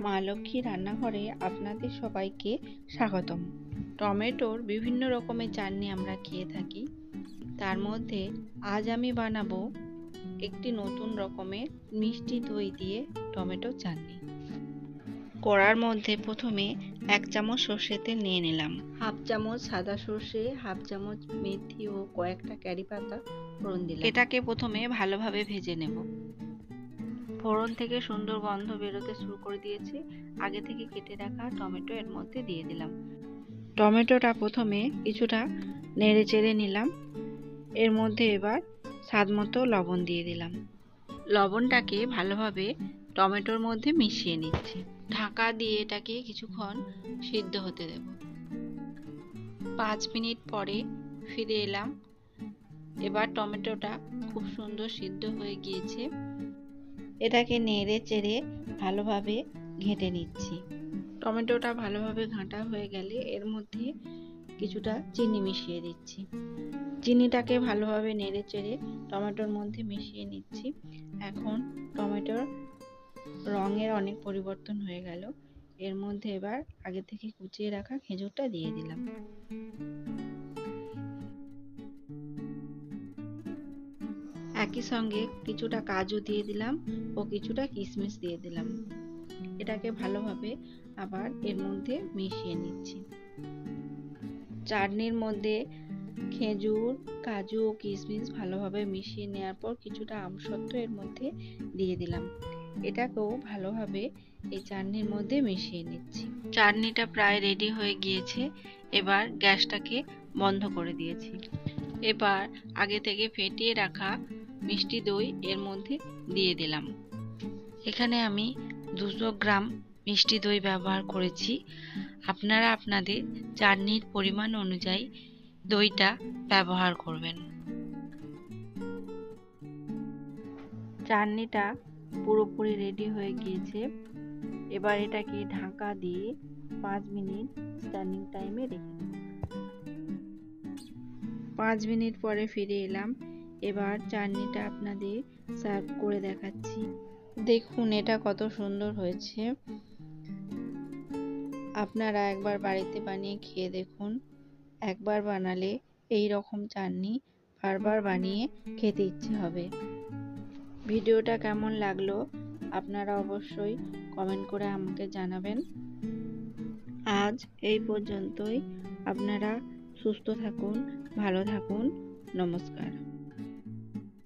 মা লক্ষ্মী রান্নাঘরে আপনাদের সবাইকে স্বাগতম। টমেটোর বিভিন্ন রকমের চাটনি আমরা খেয়ে থাকি। তার মধ্যে আজ আমি বানাবো একটি নতুন রকমের মিষ্টি দই দিয়ে টমেটো চাটনি। কড়ার মধ্যে প্রথমে এক চামচ সর্ষে তেল নিয়ে নিলাম। হাফ চামচ সাদা সর্ষে, হাফ চামচ মেথি ও কয়েকটা ক্যারি পাতা ফোড়ন দিলাম। এটাকে প্রথমে ভালোভাবে ভেজে নেব। ফোড়ন থেকে সুন্দর গন্ধ বেরোতে শুরু করে দিয়েছে। আগে থেকে কেটে রাখা টমেটো এর মধ্যে দিয়ে দিলাম। টমেটোটা প্রথমে কিছুটা নেড়ে চেড়ে নিলাম। এর মধ্যে এবার স্বাদ মতো লবণ দিয়ে দিলাম। লবণটাকে ভালোভাবে টমেটোর মধ্যে মিশিয়ে নিচ্ছি। ঢাকা দিয়ে এটাকে কিছুক্ষণ সিদ্ধ হতে দেব। পাঁচ মিনিট পরে ফিরে এলাম। এবার টমেটোটা খুব সুন্দর সিদ্ধ হয়ে গিয়েছে। এটাকে নেড়ে চেড়ে ভালোভাবে ঘেঁটে নিচ্ছি। টমেটোটা ভালোভাবে ঘাঁটা হয়ে গেলে এর মধ্যে কিছুটা চিনি মিশিয়ে দিচ্ছি। চিনিটাকে ভালোভাবে নেড়ে চেড়ে টমেটোর মধ্যে মিশিয়ে নিচ্ছি। এখন টমেটোর রঙের অনেক পরিবর্তন হয়ে গেল। এর মধ্যে এবার আগে থেকে কুচিয়ে রাখা খেজুরটা দিয়ে দিলাম। একই সঙ্গে কিছুটা কাজু দিয়ে দিলাম ও কিছুটা কিশমিশ দিয়ে দিলাম। এটাকে ভালোভাবে আবার এর মধ্যে মিশিয়ে নিচ্ছি। চাটনির মধ্যে খেজুর, কাজু ও কিশমিশ ভালোভাবে মিশিয়ে নেওয়ার পর কিছুটা আমসত্ত্ব এর মধ্যে দিয়ে দিলাম। এটাকেও ভালোভাবে এই চাটনির মধ্যে মিশিয়ে নিচ্ছি। চাটনিটা প্রায় রেডি হয়ে গিয়েছে। এবার গ্যাসটাকে বন্ধ করে দিয়েছি। এবার আগে থেকে ফেটিয়ে রাখা মিষ্টি দই এর মধ্যে দিয়ে দিলাম। এখানে আমি দুশো গ্রাম মিষ্টি দই ব্যবহার করেছি। আপনারা আপনাদের চাটনির পরিমাণ অনুযায়ী দইটা ব্যবহার করবেন। চাটনিটা পুরোপুরি রেডি হয়ে গিয়েছে। এবার এটাকে ঢাকা দিয়ে পাঁচ মিনিট স্ট্যান্ডিং টাইমে রেখে পাঁচ মিনিট পরে ফিরে এলাম। এবার চাটনিটা আপনাদের সার্ভ করে দেখাচ্ছি। দেখুন, এটা কত সুন্দর হয়েছে। আপনারা একবার বাড়িতে বানিয়ে খেয়ে দেখুন। একবার বানালে এই রকম চাটনি বারবার বানিয়ে খেতে ইচ্ছে হবে। ভিডিওটা কেমন লাগল আপনারা অবশ্যই কমেন্ট করে আমাকে জানাবেন। আজ এই পর্যন্তই। আপনারা সুস্থ থাকুন, ভালো থাকুন। নমস্কার।